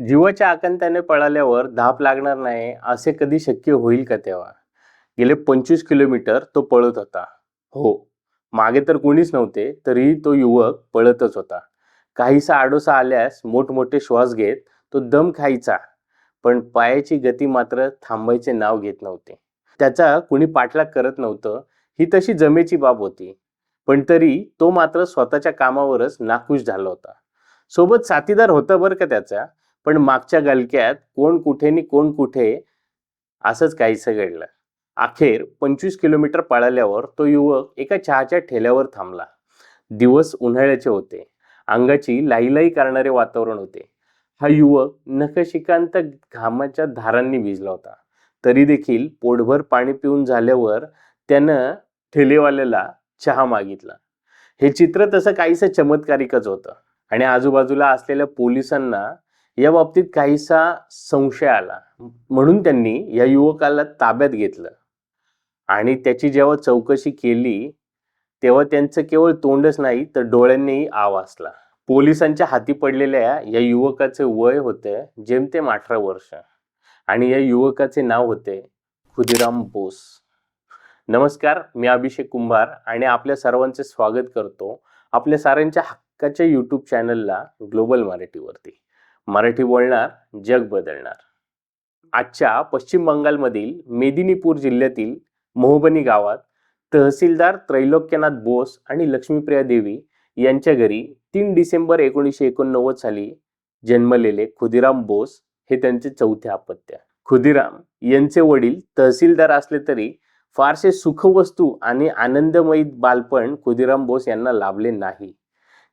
जीवाच्या आकांत्याने पळाल्यावर धाप लागणार नाही असे कधी शक्य होईल का तेव्हा? गेले पंचवीस किलोमीटर तो पळत होता. हो. मागे तर कोणीच नव्हते तरीही तो युवक पळतच होता. काहीसा आडोसा आल्यास मोठमोठे श्वास घेत तो दम खायचा पण पायाची गती मात्र थांबायचे नाव घेत नव्हते. त्याचा कुणी पाठलाग करत नव्हतं ही तशी जमेची बाब होती. पण तरी तो मात्र स्वतःच्या कामावरच नाखुश झाला होता. सोबत साथीदार होता बरं का त्याचा? पण मागच्या गलक्यात कोण कुठे नि कोण कुठे असंच काहीसं घडलं. अखेर पंचवीस किलोमीटर पळाल्यावर तो युवक एका चहाच्या ठेल्यावर थांबला. दिवस उन्हाळ्याचे होते. अंगाची लाईलाई करणारे वातावरण होते. हा युवक नखशिकांत घामाच्या धारांनी भिजला होता. तरी देखील पोटभर पाणी पिऊन झाल्यावर त्यानं ठेलेवाल्याला चहा मागितला. हे चित्र तसं काहीसं चमत्कारिकच होतं. आणि आजूबाजूला असलेल्या पोलिसांना या बाबतीत काहीसा संशय आला. म्हणून त्यांनी या युवकाला ताब्यात घेतलं. आणि त्याची जेव्हा चौकशी केली तेव्हा त्यांचं केवळ तोंडच नाही तर डोळ्यांनीही आव असला. पोलिसांच्या हाती पडलेल्या या युवकाचे वय होते जेमतेम अठरा वर्ष. आणि या युवकाचे नाव होते खुदिराम बोस. नमस्कार मी अभिषेक कुंभार आणि आपल्या सर्वांचे स्वागत करतो आपल्या साऱ्यांच्या हक्काच्या यूट्यूब चॅनलला ग्लोबल मराठीवरती. मराठी बोलणार जग बदलणार. आजच्या पश्चिम बंगालमधील मेदिनीपूर जिल्ह्यातील मोहबनी गावात तहसीलदार त्रैलोक्यनाथ बोस आणि लक्ष्मीप्रिया देवी यांच्या घरी तीन डिसेंबर एकोणीसशे एकोणनव्वद साली जन्मलेले खुदिराम बोस हे त्यांचे चौथे अपत्य. खुदिराम यांचे वडील तहसीलदार असले तरी फारसे सुखवस्तू आणि आनंदमयी बालपण खुदिराम बोस यांना लाभले नाही.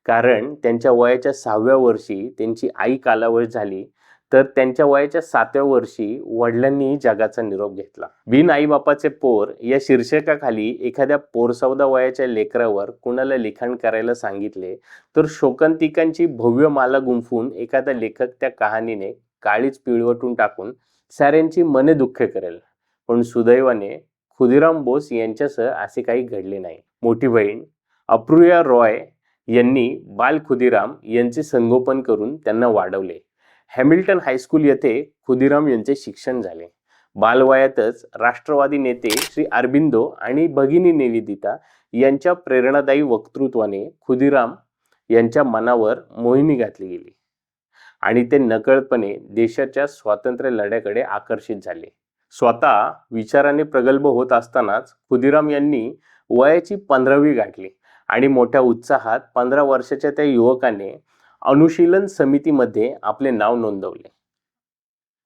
कारण त्यांच्या वयाच्या सहाव्या वर्षी त्यांची आई कालावश झाली. तर त्यांच्या वयाच्या सातव्या वर्षी वडिलांनीही जगाचा निरोप घेतला. बिन आईबापाचे पोर या शीर्षकाखाली एखाद्या पोरसौदा वयाच्या लेकरावर कुणाला लिखाण करायला सांगितले तर शोकांतिकांची भव्य माला गुंफून एखादा लेखक त्या कहाणीने काळीच पिळवटून टाकून साऱ्यांची मने दुःख करेल. पण सुदैवाने खुदिराम बोस यांच्यासह असे काही घडले नाही. मोठी बहीण अप्रुया रॉय यांनी बाल खुदिराम यांचे संगोपन करून त्यांना वाढवले. हॅमिल्टन हायस्कूल येथे खुदिराम यांचे शिक्षण झाले. बालवयातच राष्ट्रवादी नेते श्री अरबिंदो आणि भगिनी निवेदिता यांच्या प्रेरणादायी वक्तृत्वाने खुदिराम यांच्या मनावर मोहिनी घातली गेली आणि ते नकळतपणे देशाच्या स्वातंत्र्य लढ्याकडे आकर्षित झाले. स्वतः विचाराने प्रगल्भ होत असतानाच खुदिराम यांनी वयाची पंधरावी गाठली. आणि मोठ्या उत्साहात पंधरा वर्षाच्या त्या युवकाने अनुशीलन समितीमध्ये आपले नाव नोंदवले.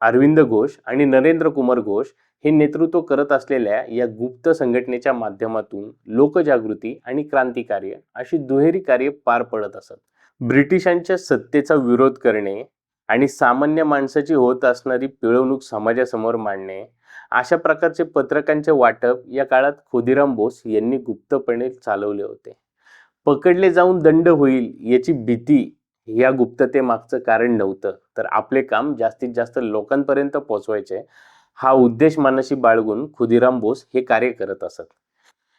अरविंद घोष आणि नरेंद्र कुमार घोष हे नेतृत्व करत असलेल्या या गुप्त संघटनेच्या माध्यमातून लोकजागृती आणि क्रांतिकार्य अशी दुहेरी कार्य पार पडत असत. ब्रिटिशांच्या सत्तेचा विरोध करणे आणि सामान्य माणसाची होत असणारी पिळवणूक समाजासमोर मांडणे अशा प्रकारचे पत्रकांचे वाटप या काळात खुदिराम बोस यांनी गुप्तपणे चालवले होते. पकडले जाऊन दंड होईल याची भीती या गुप्ततेमागचं कारण नव्हतं. तर आपले काम जास्तीत जास्त लोकांपर्यंत पोचवायचे हा उद्देश मानाशी बाळगून खुदिराम बोस हे कार्य करत असत.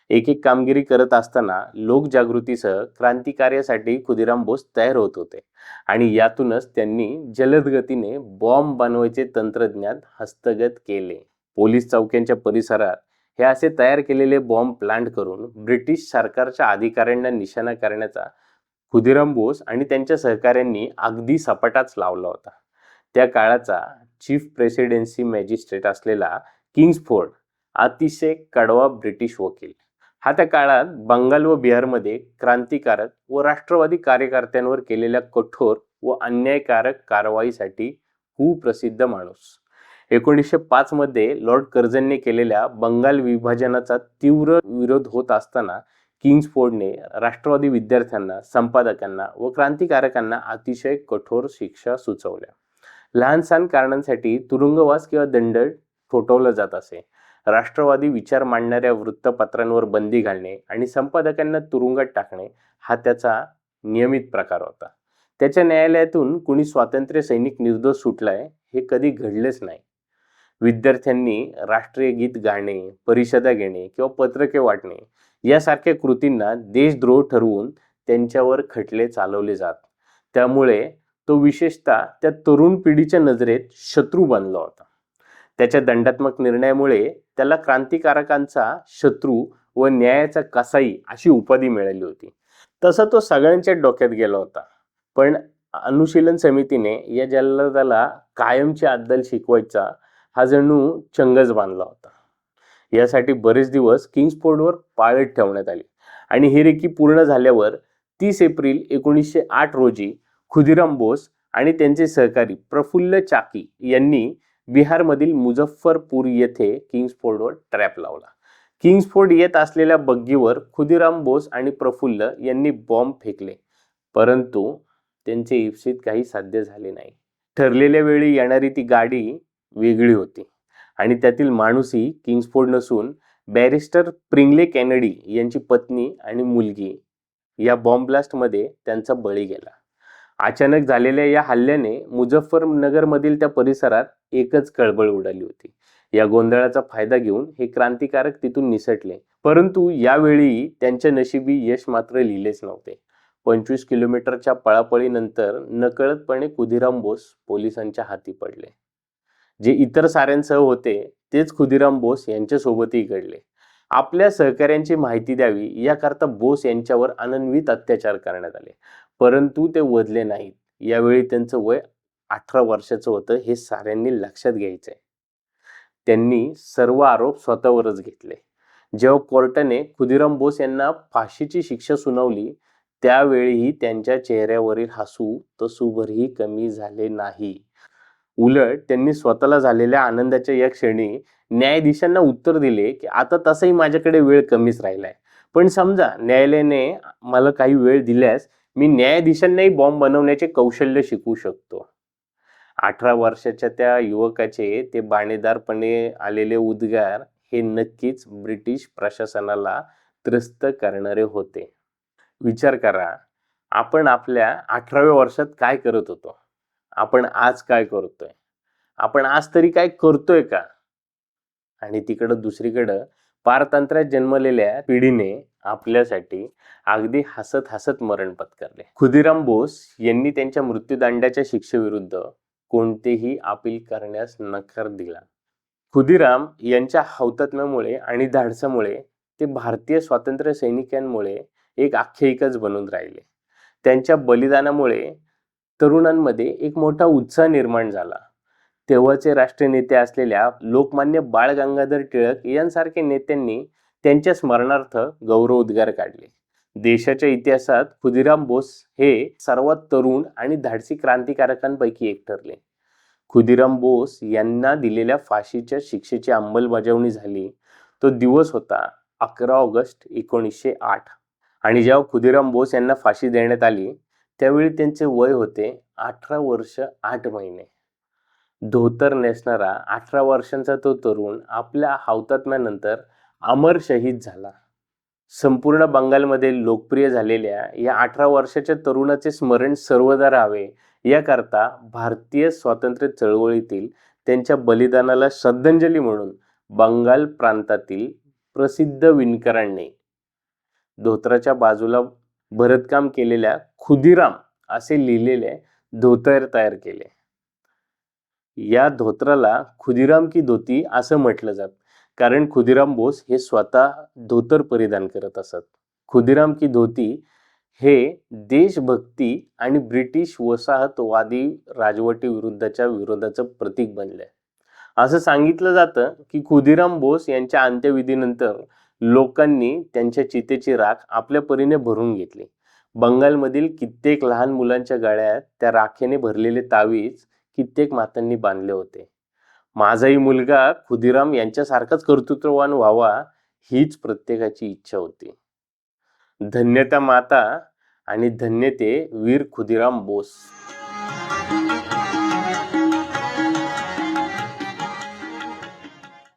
एक एक कामगिरी करत असताना लोकजागृतीसह क्रांतिकार्यासाठी खुदिराम बोस तयार होत होते आणि यातूनच त्यांनी जलद गतीने बॉम्ब बनवायचे तंत्रज्ञान हस्तगत केले. पोलीस चौक्यांच्या परिसरात हे असे तयार केलेले बॉम्ब प्लांट करून ब्रिटिश सरकारच्या अधिकाऱ्यांना निशाणा करण्याचा खुदिराम बोस आणि त्यांच्या सहकाऱ्यांनी अगदी सपाटाच लावला होता. त्या काळाचा चीफ प्रेसिडेन्सी मॅजिस्ट्रेट असलेला किंग्सफोर्ड अतिशय कडवा ब्रिटिश वकील. हा त्या काळात बंगाल व बिहारमध्ये क्रांतिकारक व राष्ट्रवादी कार्यकर्त्यांवर केलेल्या कठोर व अन्यायकारक कारवाईसाठी कुप्रसिद्ध माणूस. एकोणीसशे पाच मध्ये लॉर्ड कर्झनने केलेल्या बंगाल विभाजनाचा तीव्र विरोध होत असताना किंग्सफोर्डने राष्ट्रवादी विद्यार्थ्यांना संपादकांना व क्रांतिकारकांना अतिशय कठोर शिक्षा सुचवल्या. लहानसहान कारणांसाठी तुरुंगवास किंवा दंड ठोठवला जात असे. राष्ट्रवादी विचार मांडणाऱ्या वृत्तपत्रांवर बंदी घालणे आणि संपादकांना तुरुंगात टाकणे हा त्याचा नियमित प्रकार होता. त्याच्या न्यायालयातून कुणी स्वातंत्र्य सैनिक निर्दोष सुटलाय हे कधी घडलेच नाही. विद्यार्थ्यांनी राष्ट्रीय गीत गाणे परिषदा घेणे किंवा पत्रके वाटणे यासारख्या कृतींना देशद्रोह ठरवून त्यांच्यावर खटले चालवले जात. त्यामुळे तो विशेषतः त्या तरुण पिढीच्या नजरेत शत्रू बनला होता. त्याच्या दंडात्मक निर्णयामुळे त्याला क्रांतिकारकांचा शत्रू व न्यायाचा कसाई अशी उपाधी मिळाली होती. तसा तो सगळ्यांच्या डोक्यात गेला होता. पण अनुशीलन समितीने या जल्लादाला कायमची अद्दल शिकवायचा हा जणू चंगच बांधला होता. यासाठी बरेच दिवस किंग्सफोर्डवर पाळत ठेवण्यात आली. आणि ही रेकी पूर्ण झाल्यावर तीस एप्रिल एकोणीसशे आठ रोजी खुदिराम बोस आणि त्यांचे सहकारी प्रफुल्ल चाकी यांनी बिहारमधील मुझफ्फरपूर येथे किंग्सफोर्डवर ट्रॅप लावला. किंग्सफोर्ड येत असलेल्या बग्गीवर खुदिराम बोस आणि प्रफुल्ल यांनी बॉम्ब फेकले. परंतु त्यांचे इप्सित काही साध्य झाले नाही. ठरलेल्या वेळी येणारी ती गाडी वेगळी होती. आणि त्यातील माणूसही किंग्सफोर्ड नसून बॅरिस्टर प्रिंगले कॅनडी यांची पत्नी आणि मुलगी या बॉम्बब्लास्टमध्ये त्यांचा बळी गेला. अचानक झालेल्या या हल्ल्याने मुझफ्फरनगरमधील त्या परिसरात एकच कळबळ उडाली होती. या गोंधळाचा फायदा घेऊन हे क्रांतिकारक तिथून निसटले. परंतु यावेळी त्यांच्या नशिबी यश मात्र लिहिलेच नव्हते. पंचवीस किलोमीटरच्या पळापळीनंतर नकळतपणे खुदिराम बोस पोलिसांच्या हाती पडले. जे इतर साऱ्यांसह होते तेच खुदिराम बोस यांच्यासोबतही घडले. आपल्या सहकाऱ्यांची माहिती द्यावी याकरता बोस यांच्यावर अनन्वित अत्याचार करण्यात आले. परंतु ते वधले नाहीत. यावेळी त्यांचं वय अठरा वर्षाचं होतं हे साऱ्यांनी लक्षात घ्यायचं आहे त्यांनी सर्व आरोप स्वतःवरच घेतले. जेव्हा कोर्टाने खुदिराम बोस यांना फाशीची शिक्षा सुनावली त्यावेळीही त्यांच्या चेहऱ्यावरील हसू तसूभरही कमी झाले नाही. उलट त्यांनी स्वतःला झालेल्या आनंदाच्या या क्षणी न्यायाधीशांना उत्तर दिले की आता तसंही माझ्याकडे वेळ कमीच राहिलाय. पण समजा न्यायालयाने मला काही वेळ दिल्यास मी न्यायाधीशांनाही बॉम्ब बनवण्याचे कौशल्य शिकू शकतो. अठरा वर्षाच्या त्या युवकाचे ते बाणेदारपणे आलेले उद्गार हे नक्कीच ब्रिटिश प्रशासनाला त्रस्त करणारे होते. विचार करा आपण आपल्या अठराव्या वर्षात काय करत होतो? आपण आज काय करतोय? आपण आज तरी काय करतोय का? आणि तिकडं दुसरीकडं पारतंत्र्यात जन्मलेल्या पिढीने आपल्यासाठी अगदी हसत हसत मरण पत्करले. खुदिराम बोस यांनी त्यांच्या मृत्यूदंडाच्या शिक्षेविरुद्ध कोणतेही अपील करण्यास नकार दिला. खुदिराम यांच्या हौतात्म्यामुळे आणि धाडसामुळे ते भारतीय स्वातंत्र्य सैनिकांमुळे एक आख्यायिकाच बनून राहिले. त्यांच्या बलिदानामुळे तरुणांमध्ये एक मोठा उत्साह निर्माण झाला. तेव्हाचे राष्ट्रीय नेते असलेल्या लोकमान्य बाळ गंगाधर टिळक यांसारख्या नेत्यांनी त्यांच्या स्मरणार्थ गौरव उद्गार काढले. देशाच्या इतिहासात खुदिराम बोस हे सर्वात तरुण आणि धाडसी क्रांतिकारकांपैकी एक ठरले. खुदिराम बोस यांना दिलेल्या फाशीच्या शिक्षेची अंमलबजावणी झाली. तो दिवस होता अकरा ऑगस्ट एकोणीसशे आठ. आणि जेव्हा खुदिराम बोस यांना फाशी देण्यात आली त्यावेळी त्यांचे वय होते अठरा वर्ष आठ महिने. धोतर नेसणारा अठरा वर्षांचा तो तरुण आपल्या हौतात्म्यानंतर अमर शहीद झाला. संपूर्ण बंगालमध्ये लोकप्रिय झालेल्या या अठरा वर्षाच्या तरुणाचे स्मरण सर्वदा राहावे याकरता भारतीय स्वातंत्र्य चळवळीतील त्यांच्या बलिदानाला श्रद्धांजली म्हणून बंगाल प्रांतातील प्रसिद्ध विणकरांनी धोत्राच्या बाजूला भरतकाम केलेल्या खुदिराम असे लिहिलेले धोतर तयार केले. या धोत्राला खुदिराम की धोती असं म्हटलं जात. कारण खुदिराम बोस हे स्वतः धोतर परिधान करत असत. खुदिराम की धोती हे देशभक्ती आणि ब्रिटिश वसाहतवादी राजवटी विरुद्धच्या विरोधाचं प्रतीक बनलंय असं सांगितलं जातं की खुदिराम बोस यांच्या अंत्यविधीनंतर लोकांनी त्यांच्या चितेची राख आपल्या परीने भरून घेतली. बंगालमधील कित्येक लहान मुलांच्या गळ्यात त्या राखेने भरलेले तावीज कित्येक मातांनी बांधले होते. माझाही मुलगा खुदिराम यांच्यासारखाच कर्तृत्ववान व्हावा हीच प्रत्येकाची इच्छा होती. धन्यता माता आणि धन्यते वीर खुदिराम बोस.